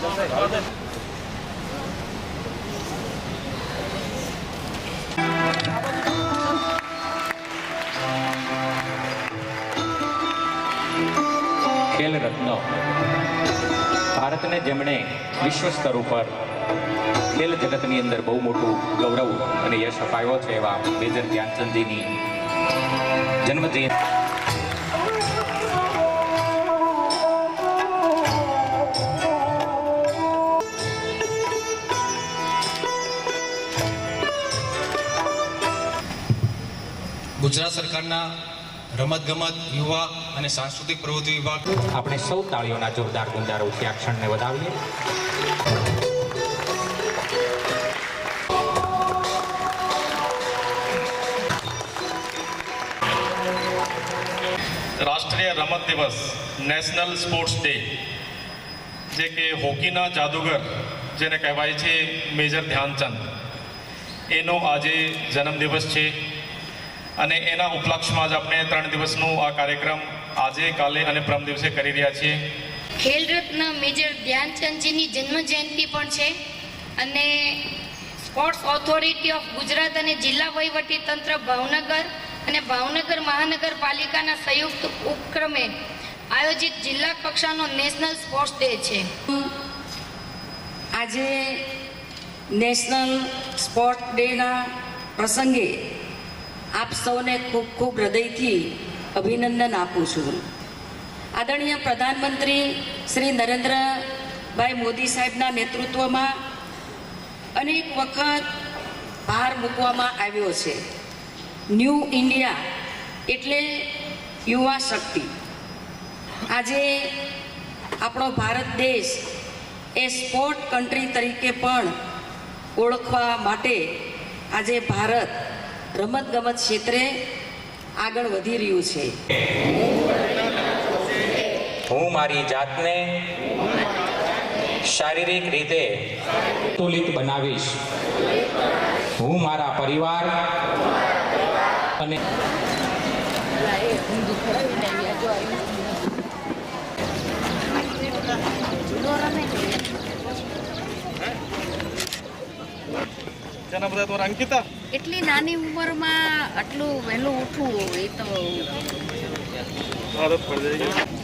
ખેલ રત્ન. ભારતને જેમણે વિશ્વ સ્તર ઉપર ખેલ જગતની અંદર બહુ મોટું ગૌરવ અને યશ અપાયો છે એવા મેજર ધ્યાનચંદજીની જન્મજયંતિ. ગુજરાત સરકારના રમતગમત યુવા અને સાંસ્કૃતિક પ્રવૃત્તિ વિભાગ. આપણે સૌ તાળીઓના જોરદાર ગુંજારોથી આ ક્ષણને વધાવીએ. રાષ્ટ્રીય રમત દિવસ નેશનલ સ્પોર્ટ્સ ડે જે કે હોકીના જાદુગર જેને કહેવાય છે મેજર ધ્યાનચંદ. એનો આજે જન્મદિવસ છે. અને એના ઉપલક્ષમાં જ આપણે ત્રણ દિવસનું આ કાર્યક્રમ આજે કાલે અને પ્રમ દિવસે કરી રહ્યા છીએ. ખેલ રત્ન મેજર ધ્યાનચંદજીની જન્મ જયંતિ પણ છે અને સ્પોર્ટ્સ ઓથોરિટી ઓફ ગુજરાત અને જિલ્લા વહીવટી તંત્ર ભાવનગર અને ભાવનગર મહાનગરપાલિકાના સંયુક્ત ઉપક્રમે આયોજિત જિલ્લા કક્ષાનો નેશનલ સ્પોર્ટ્સ ડે છે. આજે નેશનલ સ્પોર્ટ ડેના પ્રસંગે આપ સૌને ખૂબ ખૂબ હૃદયથી અભિનંદન આપું છું. આદરણીય પ્રધાનમંત્રી શ્રી નરેન્દ્રભાઈ મોદી સાહેબના નેતૃત્વમાં અનેક વખત ભાર મૂકવામાં આવ્યો છે. ન્યૂ ઇન્ડિયા એટલે યુવા શક્તિ. આજે આપણો ભારત દેશ એ સ્પોર્ટ કન્ટ્રી તરીકે પણ ઓળખવા માટે આજે ભારત રમતગમત ક્ષેત્રે આગળ વધી રહ્યું છે. હું મારી જાતને શારીરિક રીતે તુલિત બનાવીશ. હું મારા પરિવાર અને તેના બધા તમારા અંકિતા એટલી નાની ઉંમરમાં આટલું વહેલું ઉઠવું એ તો આદત પડી જાય